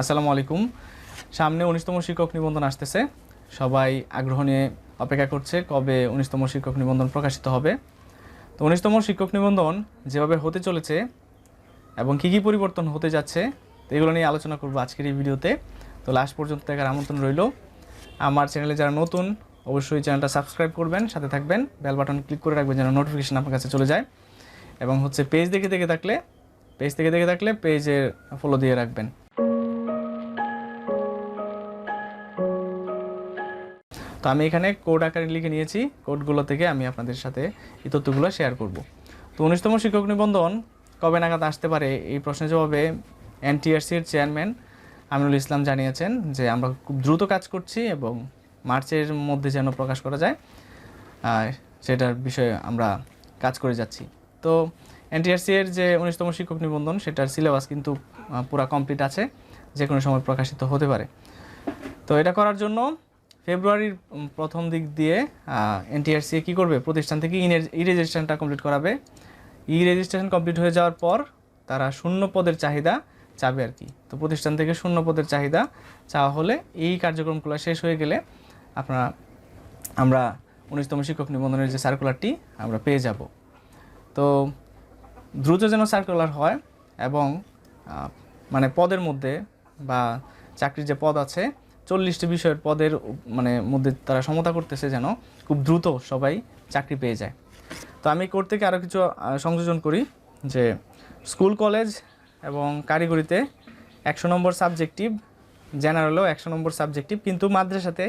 আসসালামু আলাইকুম। সামনে উনিশতম শিক্ষক নিবন্ধন আসতেছে। সবাই আগ্রহ নিয়ে অপেক্ষা করছে কবে উনিশতম শিক্ষক নিবন্ধন প্রকাশিত হবে। তো উনিশতম শিক্ষক নিবন্ধন যেভাবে হতে চলেছে এবং কী কী পরিবর্তন হতে যাচ্ছে, তো এগুলো নিয়ে আলোচনা করব আজকের এই ভিডিওতে। তো লাস্ট পর্যন্ত দেখার আমন্ত্রণ রইল। আমার চ্যানেলে যারা নতুন, অবশ্যই চ্যানেলটা সাবস্ক্রাইব করবেন, সাথে থাকবেন। বেল বাটন ক্লিক করে রাখবেন যেন নোটিফিকেশান আপনার কাছে চলে যায়। এবং হচ্ছে পেজ দেখে দেখে থাকলে, পেজ থেকে দেখে থাকলে পেজের ফলো দিয়ে রাখবেন। তো আমি এখানে কোড আকারে লিখে নিয়েছি। কোডগুলো থেকে আমি আপনাদের সাথে এই তথ্যগুলো শেয়ার করব। তো উনিশতম শিক্ষক নিবন্ধন, কবে নাগাদ আসতে পারে? এই প্রশ্নের জবাবে এনটিআরসির চেয়ারম্যান আমিনুল ইসলাম জানিয়েছেন যে, আমরা খুব দ্রুত কাজ করছি এবং মার্চের মধ্যে যেন প্রকাশ করা যায় সেটার বিষয়ে আমরা কাজ করে যাচ্ছি। তো এনটিআরসি এর যে উনিশতম শিক্ষক নিবন্ধন, সেটার সিলেবাস কিন্তু পুরা কমপ্লিট আছে যে কোনো সময় প্রকাশিত হতে পারে। তো এটা করার জন্য ফেব্রুয়ারির প্রথম দিক দিয়ে এনটিআরসি কী করবে? প্রতিষ্ঠান থেকে ই রেজিস্ট্রেশনটা কমপ্লিট করাবে। ই রেজিস্ট্রেশন কমপ্লিট হয়ে যাওয়ার পর তারা শূন্য পদের চাহিদা চাবে আর কি। তো প্রতিষ্ঠান থেকে শূন্য পদের চাহিদা চাওয়া হলে এই কার্যক্রমগুলো শেষ হয়ে গেলে আপনারা, আমরা উনিশতম শিক্ষক নিবন্ধনের যে সার্কুলারটি আমরা পেয়ে যাব। তো দ্রুত যেন সার্কুলার হয় এবং মানে পদের মধ্যে বা চাকরির যে পদ আছে চল্লিশটি বিষয়ের পদের মানে মধ্যে তারা সমতা করতেছে যেন খুব দ্রুত সবাই চাকরি পেয়ে যায়। তো আমি কোর্ট থেকে আরও কিছু সংযোজন করি যে স্কুল, কলেজ এবং কারিগরিতে একশো নম্বর সাবজেক্টিভ, জেনারেলও একশো নম্বর সাবজেক্টিভ, কিন্তু মাদ্রাসাতে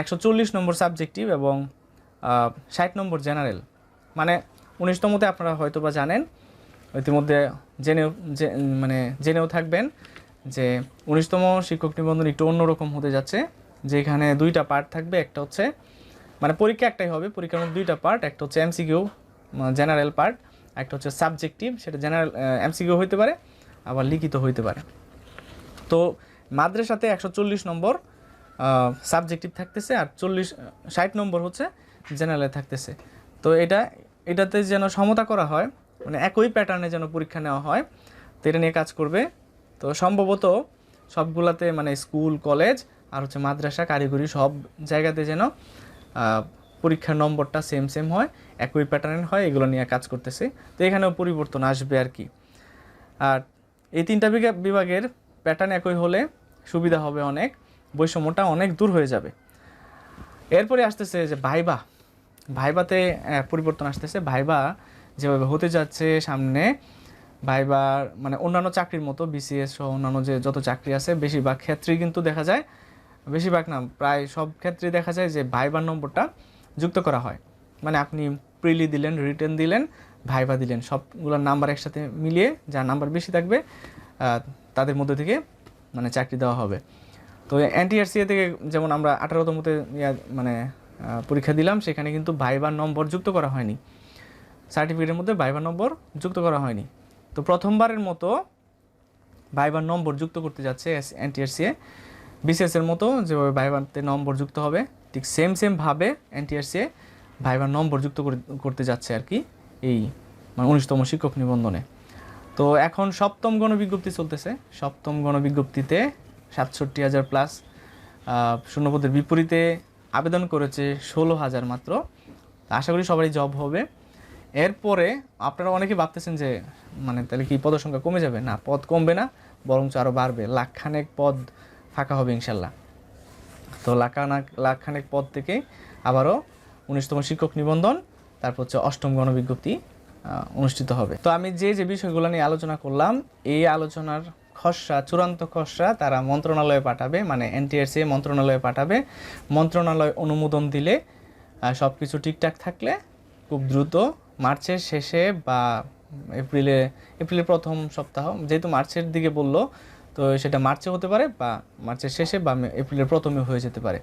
একশো চল্লিশ নম্বর সাবজেক্টিভ এবং ষাট নম্বর জেনারেল। মানে উনিশতমতে আপনারা হয়তো বা জানেন, ইতিমধ্যে জেনেও মানে জেনেও থাকবেন। যে উনিশতম শিক্ষক নিবন্ধন একটু অন্যরকম হতে যাচ্ছে, যেখানে দুইটা পার্ট থাকবে, একটা হচ্ছে মানে পরীক্ষা একটাই হবে, পরীক্ষার মধ্যে দুইটা পার্ট একটা হচ্ছে এমসিকিউ জেনারেল পার্ট একটা হচ্ছে সাবজেক্টিভ সেটা জেনারেল এমসিকিউ হইতে পারে, আবার লিখিত হইতে পারে। তো মাদ্রাসাতে একশো চল্লিশ নম্বর সাবজেক্টিভ থাকতেছে আর চল্লিশ, ষাট নম্বর হচ্ছে জেনারেলে থাকতেছে। তো এটা, এটাতে যেন সমতা করা হয় মানে একই প্যাটার্নে যেন পরীক্ষা নেওয়া হয়, তো এটা নিয়ে কাজ করবে তো সম্ভবত সবগুলাতে মানে স্কুল, কলেজ আর হচ্ছে মাদ্রাসা, কারিগরি সব জায়গাতে যেন পরীক্ষার নম্বরটা সেম সেম হয়, একই প্যাটার্ন হয়, এগুলো নিয়ে কাজ করতেছে। তো এখানেও পরিবর্তন আসবে আর কি। আর এই তিনটা বিভাগের প্যাটার্ন একই হলে সুবিধা হবে অনেক, বৈষম্যটা অনেক দূর হয়ে যাবে। এরপরে আসতেছে যে ভাইবা। ভাইবাতে পরিবর্তন আসতেছে। ভাইবা যেভাবে হতে যাচ্ছে সামনে ভাইবার মানে অন্যান্য চাকরির মতো বিসিএস সহ অন্যান্য যে যত চাকরি আছে, বেশিরভাগ ক্ষেত্রেই কিন্তু দেখা যায়, বেশিরভাগ না, প্রায় সব ক্ষেত্রেই দেখা যায় যে ভাইবার নম্বরটা যুক্ত করা হয়। মানে আপনি প্রিলি দিলেন রিটার্ন দিলেন, ভাইবা দিলেন সবগুলোর নাম্বার একসাথে মিলিয়ে যার নাম্বার বেশি থাকবে তাদের মধ্যে থেকে মানে চাকরি দেওয়া হবে। তো এনটিআরসিএ থেকে যেমন আমরা আঠারোতমতে মানে পরীক্ষা দিলাম, সেখানে কিন্তু ভাইবার নম্বর যুক্ত করা হয়নি। সার্টিফিকেটের মধ্যে ভাইবার নম্বর যুক্ত করা হয়নি। তো প্রথমবারের মতো ভাইবার নম্বর যুক্ত করতে যাচ্ছে এস এনটিআরসিএ। বিসিএস এর মতো যেভাবে ভাইবারতে নম্বর যুক্ত হবে, ঠিক সেম সেম ভাবে এনটিআরসিএ ভাইবার নম্বর যুক্ত করে- করতে যাচ্ছে আর কি এই মানে উনিশতম শিক্ষক নিবন্ধনে। তো এখন সপ্তম গণবিজ্ঞপ্তি চলতেছে। সপ্তম গণবিজ্ঞপ্তিতে সাতষট্টি হাজার প্লাস শূন্যপদের বিপরীতে আবেদন করেছে ষোলো হাজার মাত্র। আশা করি সবারই জব হবে। এরপরে আপনারা অনেকে ভাবতেছেন যে মানে তাহলে কি পদের সংখ্যা কমে যাবে? না, পদ কমবে না, বরঞ্চ আরও বাড়বে। লাখখানেক পদ ফাঁকা হবে ইনশাল্লাহ। তো লাখানা, লাখখানেক পদ থেকে আবারও উনিশতম শিক্ষক নিবন্ধন, তারপর হচ্ছে অষ্টম গণবিজ্ঞপ্তি অনুষ্ঠিত হবে। তো আমি যে যে বিষয়গুলো নিয়ে আলোচনা করলাম, এই আলোচনার খসড়া, চূড়ান্ত খসড়া তারা মন্ত্রণালয়ে পাঠাবে মানে এনটিআরসি মন্ত্রণালয়ে পাঠাবে। মন্ত্রণালয় অনুমোদন দিলে সব কিছু ঠিকঠাক থাকলে খুব দ্রুত মার্চের শেষে বা এপ্রিলে, এপ্রিলের প্রথম সপ্তাহ, যেহেতু মার্চের দিকে বলল, তো সেটা মার্চে হতে পারে বা মার্চের শেষে বা এপ্রিলের প্রথমে হয়ে যেতে পারে।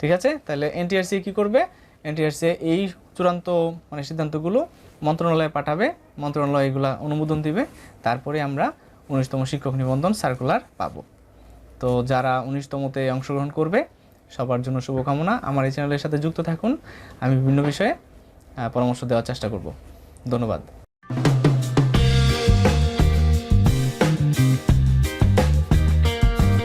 ঠিক আছে? তাহলে এনটিআরসি কি করবে? এনটিআরসি এই চূড়ান্ত মানে সিদ্ধান্তগুলো মন্ত্রণালয়ে পাঠাবে। মন্ত্রণালয় এগুলা অনুমোদন দিবে। তারপরে আমরা উনিশতম শিক্ষক নিবন্ধন সার্কুলার পাবো। তো যারা উনিশতমতে অংশগ্রহণ করবে, সবার জন্য শুভকামনা। আমার এই চ্যানেলের সাথে যুক্ত থাকুন। আমি বিভিন্ন বিষয়ে পরামর্শ দেওয়ার চেষ্টা করব। ধন্যবাদ।